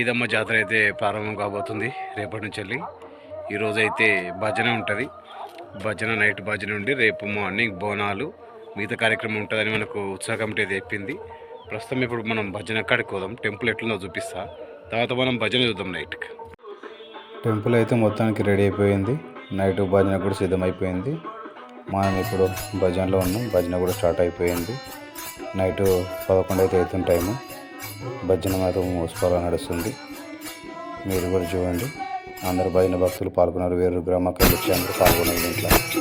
ఈదమ్మ జాతర అయితే ప్రారంభం కాబోతుంది. రేపటి నుంచి వెళ్ళి ఈరోజు అయితే భజన ఉంటుంది. భజన నైట్ భజన ఉండి రేపు మార్నింగ్ బోనాలు మిగతా కార్యక్రమం ఉంటుందని మనకు ఉత్సాహ కమిటీ అయితే చెప్పింది ప్రస్తుతం ఇప్పుడు మనం భజన కాడికి పోదాం. టెంపుల్ ఎట్లుందో చూపిస్తా. తర్వాత మనం భజన చూద్దాం నైట్కి. టెంపుల్ అయితే మొత్తానికి రెడీ అయిపోయింది. నైట్ భజన కూడా సిద్ధమైపోయింది. మనం ఇప్పుడు భజనలో ఉన్నాం. భజన కూడా స్టార్ట్ అయిపోయింది. నైట్ పదకొండు అయితే అవుతుంది టైము. భజన మాత్రం మోసపాల నడుస్తుంది. మీరు కూడా చూడండి. అందరు భజన భక్తులు పాల్గొన్నారు. వేరు గ్రామకాలు వచ్చి అందరూ పాల్గొన్నారు. దీంట్లో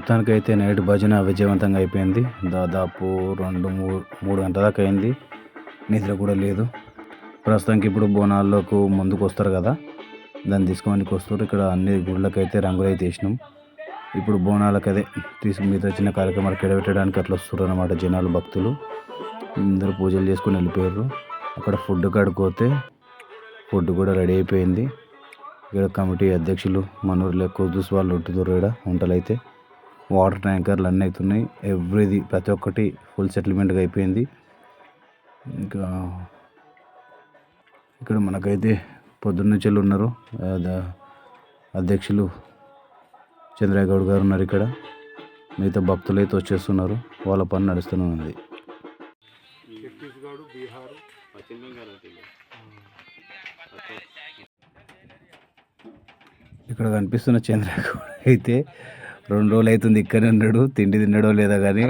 మొత్తానికి అయితే నైట్ భజన విజయవంతంగా అయిపోయింది. దాదాపు రెండు మూడు మూడు గంటల దాకా అయింది. నిద్ర కూడా లేదు. ప్రస్తుతానికి ఇప్పుడు బోనాల్లోకి ముందుకు వస్తారు కదా. దాన్ని తీసుకోవడానికి వస్తారు. ఇక్కడ అన్ని గుళ్ళకైతే రంగులు అయితే వేసినాం ఇప్పుడు బోనాలకు అదే తీసుకు మీద చిన్న కార్యక్రమాలు ఎడబెట్టడానికి అట్లా వస్తారు అనమాట జనాలు భక్తులు. అందరూ పూజలు చేసుకుని వెళ్ళిపోయారు. అక్కడ ఫుడ్ కడుకోతే ఫుడ్ కూడా రెడీ అయిపోయింది. ఇక్కడ కమిటీ అధ్యక్షులు మనూరులో కుదుస్ వాళ్ళు ఉంటున్నారు ఇక్కడ వంటలు అయితే వాటర్ ట్యాంకర్లు అన్నీ అవుతున్నాయి. ఎవ్రీది ప్రతి ఒక్కటి ఫుల్ సెటిల్మెంట్గా అయిపోయింది. ఇంకా ఇక్కడ మనకైతే పొద్దున్నుంచి ఉన్నారు. అధ్యక్షులు చంద్రయ్య గౌడ్ గారు ఉన్నారు ఇక్కడ. మిగతా భక్తులు అయితే వచ్చేస్తున్నారు. వాళ్ళ పని నడుస్తూనే ఉన్నది ఇక్కడ కనిపిస్తున్న చంద్రయ్య గౌడ్ అయితే రెండు రోజులు అవుతుంది ఇక్కడనే ఉన్నాడు తిండి తిన్నాడో లేదా కానీ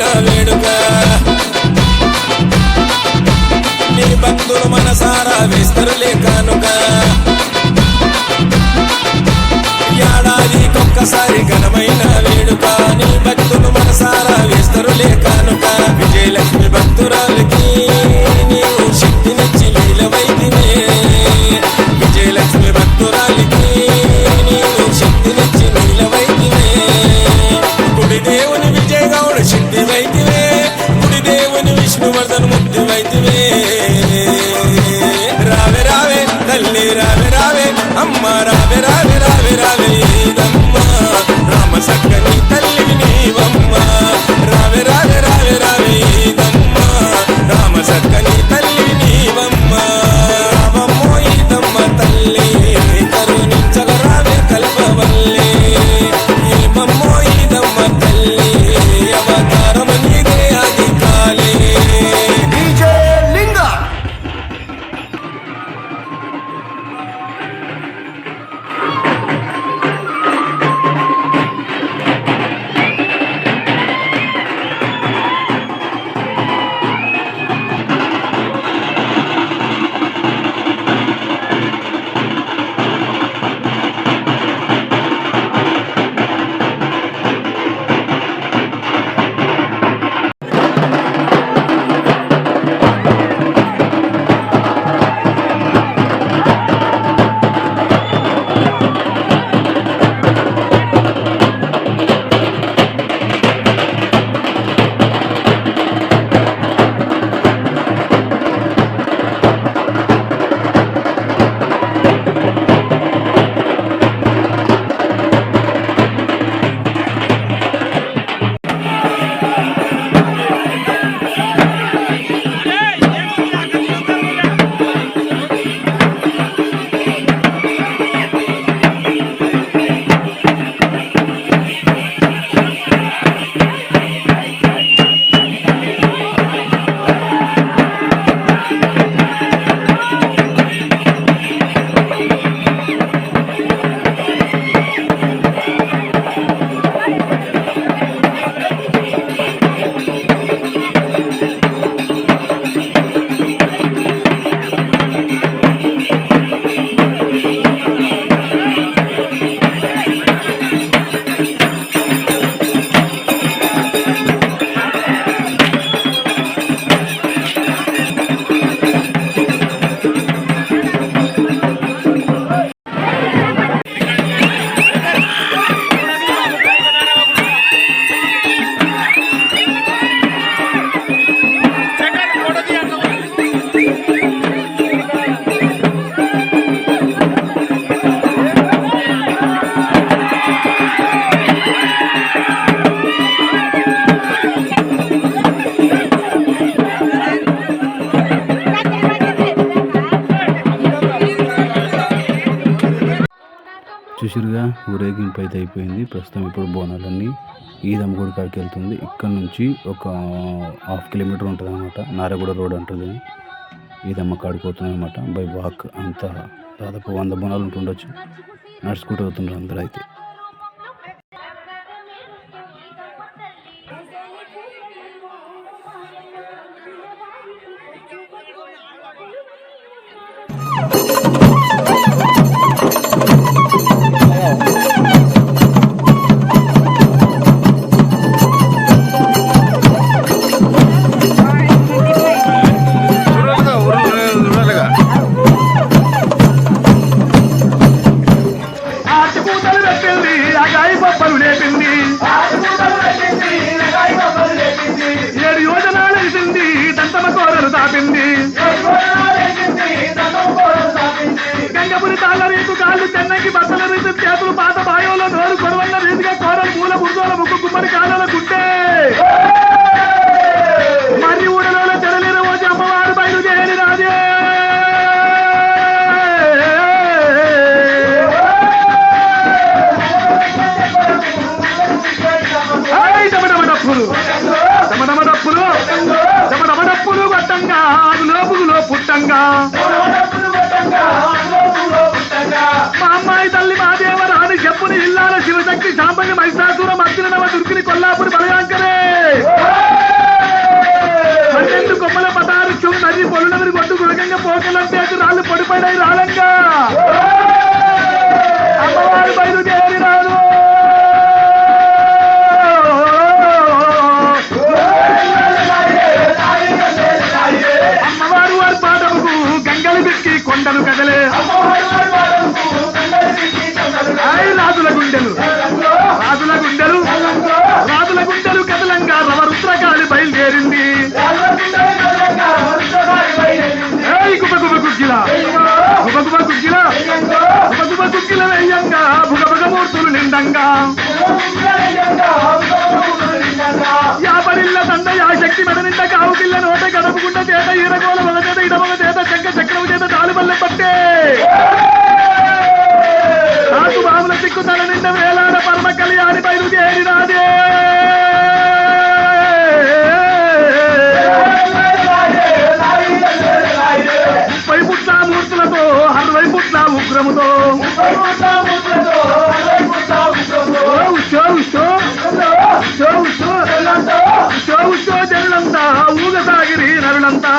నా వేడుక. నీ భక్తులు మనసారా వేస్తరులే కానుక. ఏడాదికొక్కసారి ఘనమైన వేడుక. నీ భక్తులు మనసారా వేస్తరులే కానుక. విజయలక్ష్మి భక్తురాలకి నీవు చక్కటి తల్లివి నీవమ్మా. చూసిరుగా ఊరేగింపు అయితే అయిపోయింది. ప్రస్తుతం ఇప్పుడు బోనాలన్నీ ఈదమ్మ గుడి కాడికి వెళ్తుంది. ఇక్కడ నుంచి ఒక హాఫ్ కిలోమీటర్ ఉంటుంది అనమాట నారగూడ రోడ్ ఉంటుంది ఈదమ్మ కాడికి పోతుంది అనమాట బై వాక్ అంతా దాదాపు వంద బోనాలు ఉంటుండొచ్చు. నడుచుకుంటూ అవుతున్నారు అందరూ అయితే. డమడమడప్పులు డమడమడప్పులు డమడమడప్పులు గట్టంగా ఆగులో పుగులో పుట్టంగా. మా అమ్మాయి తల్లి మాదేవరాని చెప్పుని ఇల్లాల శివశక్తి శాంబని మైసాసుర మధ్యన నవ దుర్గిని కొల్లాపురి బలయాంకరే. పన్నెండు కొమ్మల పదారు నది పొలునవరి కొట్టు గుడకంగా పోకలంటే అది రాళ్ళు పొడిపడాయి రాలంగా. అమ్మవారు బయలుదేరి గుండెలు. రాజుల గుండెలు. రాజుల గుండెలు కదలంగా రవరుద్రకాళి బయలుదేరింది. ఏయ్ గుగ్గిల గుబ గుగ్గిల గుబ గుగ్గిల వేయంగా. భుగ మూర్తులు నిండంగా. యాపరిల్ల దండ యా శక్తి మెడ నిండ కావు కిల్ల నోట గడపకుండా చేత ఈరగోల వల చేత ఇడమగ చేత చక్క చక్రము చేత తాలిబల్లె పట్టే. నాకు బాబుల సిక్కు తల నిండ వేలాడ పరమ కళ్యాణి బయలుదేరి రాదే ముప్పై పుట్ల మూర్తులతో అరవై పుట్ల ఉగ్రముతో. ఓ ఊగసాగిరి నరులంతా.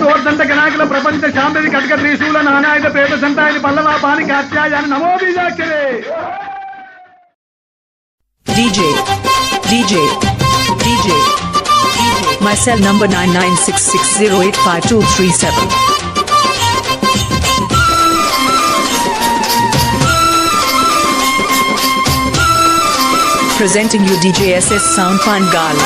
తోర్దండ గణాకుల ప్రపంచ శాంతి కటక త్రిశూల నానాయుధ పేద సంతాయని పల్లవ పాని కాత్యాయాని నమో బీజాక్షరే DJ, DJ, DJ, DJ. My cell number 99660852237. Presenting you DJ SS Sound Pangal.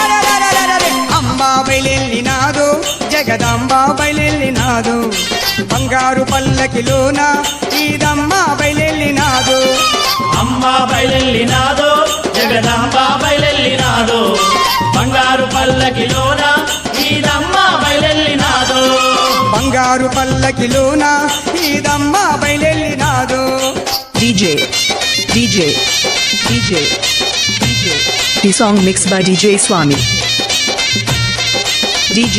అమ్మ బయలెళ్ళినాదు జగదంబ బయలెళ్ళినాదు బంగారు పల్లకిలోన ఈదమ్మ బయలెళ్ళినాదు అమ్మ బయలెల్లినాదో జగదంబ బయలెల్లినాదో బంగారు పల్లకిలోన ఈదమ్మ బయలెల్లినాదో బంగారు పల్లకిలోన ఈదమ్మ బయలెళ్ళినాదు DJ,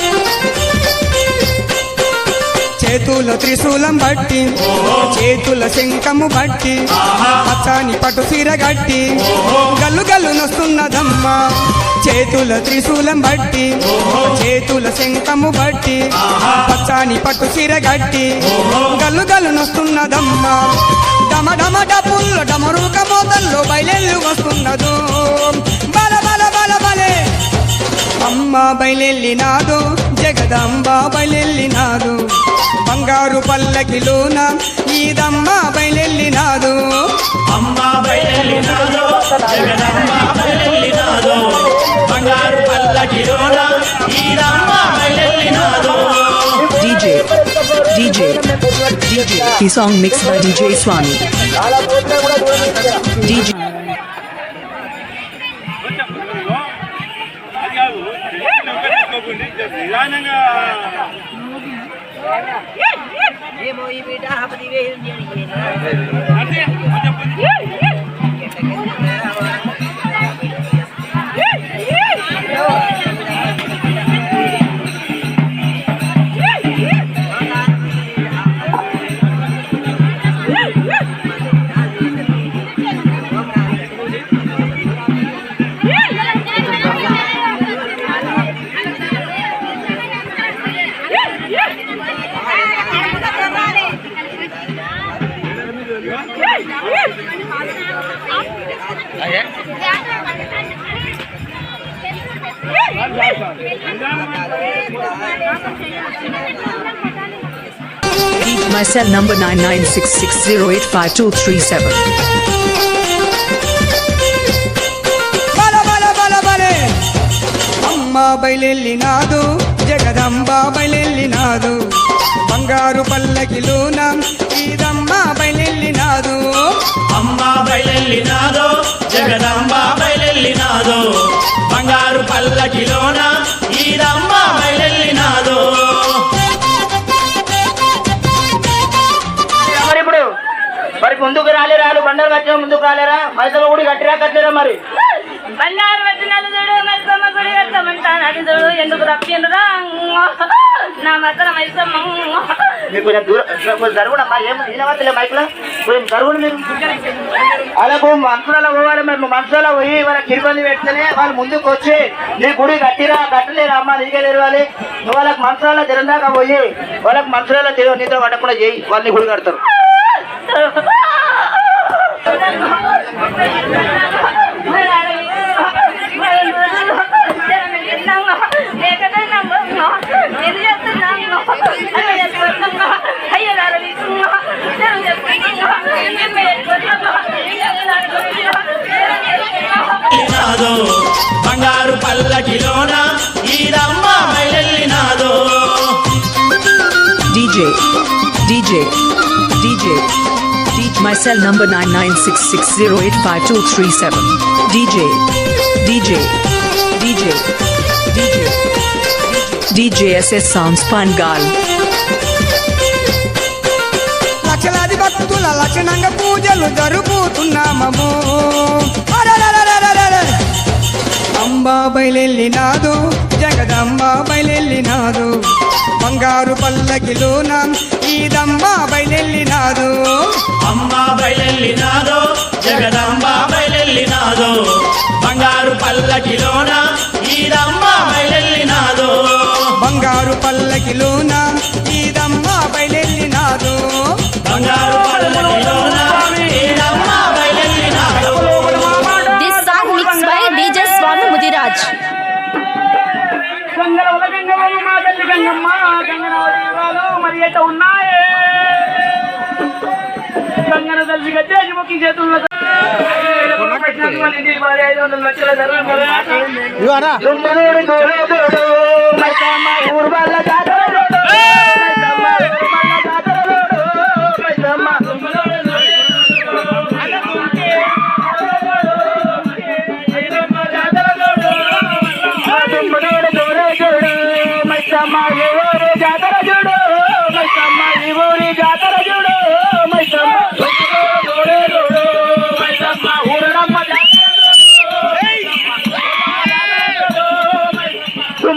చేతుల త్రిశూలం బట్టి చేతుల శంఖము బట్టి పచ్చని పట్టు సీర గట్టి గల్లు గల్లు నొస్తున్నదమ్మ. చేతుల త్రిశూలం బట్టి చేతుల శంఖము బట్టి పచ్చని పట్టు సీర గట్టి గల్లు గల్లు నొస్తున్నదమ్మ. డమ డమ డప్పుల్లో డమరుక మోతల్లో బయలెల్లు వస్తున్నదు. బల బల బల బలే. అమ్మ బయలెళ్ళినాదు జగదంబ బయలెళ్ళినాదు బంగారు పల్లకిలోన ఈదమ్మ బయలెళ్ళినాదు అమ్మ బయలెల్లినాదో జగదంబ బయలెల్లినాదో బంగారు పల్ల పల్లకిలోన Eeramma బయలెల్లినాదో DJ, DJ, DJ. The song mixed by DJ Swami. DJ. Cell number 9966085237. బల బల బల బలే అమ్మ బయలెల్లినాదు జగదంబ బయలెల్లినాదు. బంగారు పల్లకిలోన ఈదమ్మ బయలెల్లినాదు. అమ్మ బయలెల్లినాదో జగదంబ బయలెల్లినాదో. బంగారు పల్లకిలోన ఈరమ్మ బయలెల్లినాదో. ముందుకు రాలేరాలు బండలు కట్టిన ముందుకు రాలేరా? మైసమ్మ గుడి కట్టిరా కట్టలేరా మరి? చూడు మైసమ్మ గుడి చూడు ఎందుకు నా మక్కల మైసమ్మ. మీకు కొంచెం దూరం కొంచెం జరుగుడమ్మా ఏం వినవద్దలే మైకులో? కొంచెం జరుగుడు మీరు. అలాగూ మనుషులలో పోవాలి మరి మనుషులలో పోయి వాళ్ళకి ఇబ్బంది పెడితేనే వాళ్ళు ముందుకు వచ్చి నీ గుడి కట్టిరా కట్టలేరా అమ్మ? నీకే తెరవాలి నువ్వు వాళ్ళకి మనుషులలో తిరందాకా పోయి వాళ్ళకి మనుషులలో తిరగ నీతో పట్టకుండా చేయి. వాళ్ళు నీ గుడి కడతారు. బంగారు పల్లకిలోన Eeramma వెళ్ళినాదో DJ DJ DJ. DJ. My cell number 9966085237. DJ, DJ, DJ, DJ. DJ SS Sounds Pangal. లక్షలాది భక్తుల లక్షణంగా పూజలు జరుపుతున్నామము అరెరెరెరెరెరె. అంబ బయలెల్లినాదు జగదంబ బయలెల్లినాదు. బంగారు పల్లకిలోన ఈదమ్మ బయలెల్లినాదు. అమ్మ బయలెల్లినాదో జగదంబ బయలెల్లినాదో. బంగారు పల్లకిలోన ఈరమ్మ బయలెల్లినాదో. బంగారు పల్లకిలోన ఈదమ్మ బయలెల్లినాదు. బంగారు పల్లకిలోన గంగమ్మ మరి ఎట ఉన్నాయే. గంగన తల్లి గచ్చేసి మొక్కి చేతుల్లో లక్షల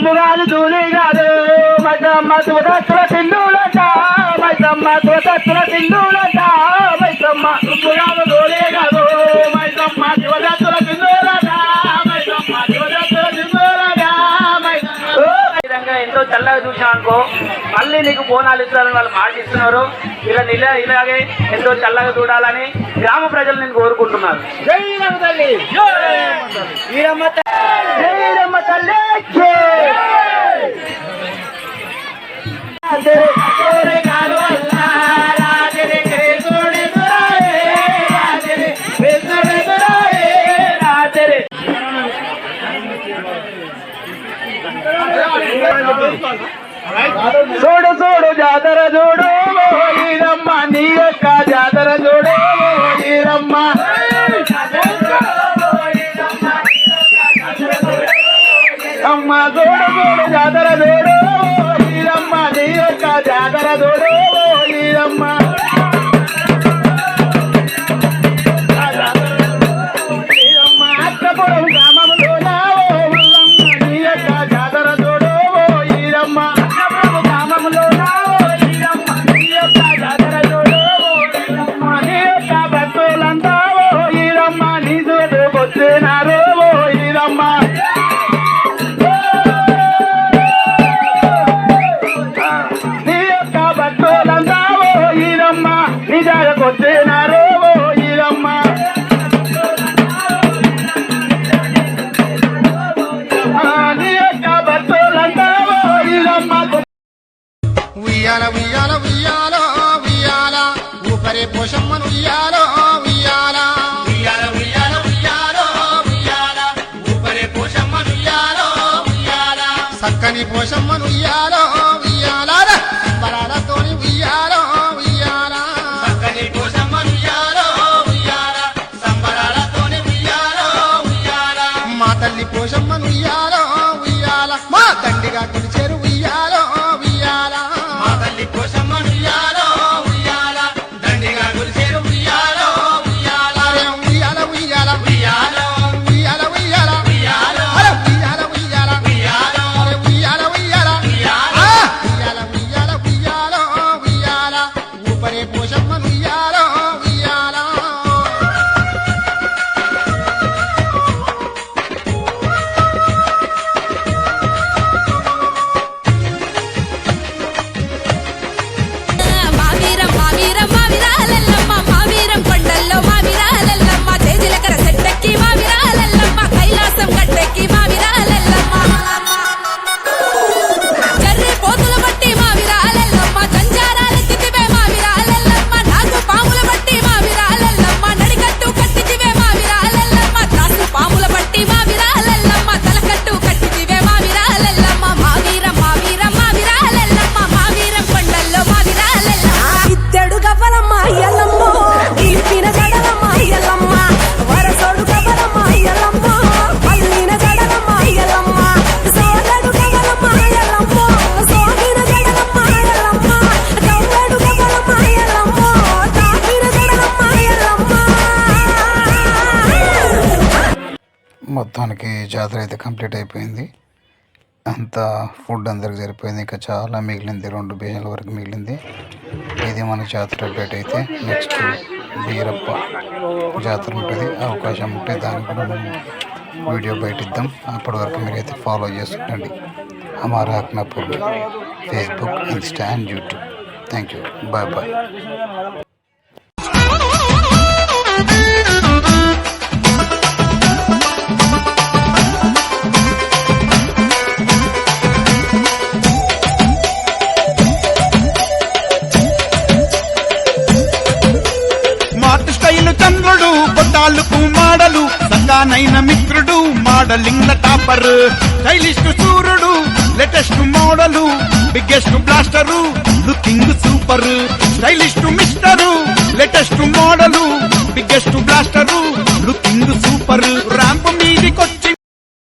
తుమ్ముగాలు తూలి కాదు. మైసమ్మ తుదత్తుల తిండులంట మైసమ్మ తుదత్తుల తిండులంట మైసమ్మ తుమ్ముగాలు తూలి కాదు. మైసమ్మ తుదత్తుల తిండులంట మైసమ్మ తిండులంట విధంగా ఎంతో చల్లగా చూసాం అనుకో మళ్ళీ నీకు బోనాలు ఇస్తారని వాళ్ళు మాట ఇస్తున్నారు ఇలా ఇలా ఇలాగే ఎంతో చల్లగా చూడాలని గ్రామ ప్రజలు నేను కోరుకుంటున్నారు జయరమ్మ తల్లికి చూడు చూడు జాతర చూడు నీయొక్క జాతర చూడు. గోడు గోడు జాతర గోడు. করতে না ఫుడ్ అందరికి సరిపోయింది. ఇంకా చాలా మిగిలింది. రెండు బియ్యాల వరకు మిగిలింది. ఇది మన జాతర అప్డేట్ అయితే నెక్స్ట్ బీరప్ప జాతర ఉంటుంది. అవకాశం ఉంటే దానికి కూడా మేము వీడియో బయటిద్దాం. అప్పటి వరకు అయితే ఫాలో చేసుకోండి Amar Haknapur Facebook Insta and YouTube thank you bye bye నైన మిత్రుడు మోడలింగ్ టాపర్. స్టైలిస్ట్ సూర్యుడు latest model biggest blaster looking super. Stylist mister latest model biggest blaster looking super. Ramp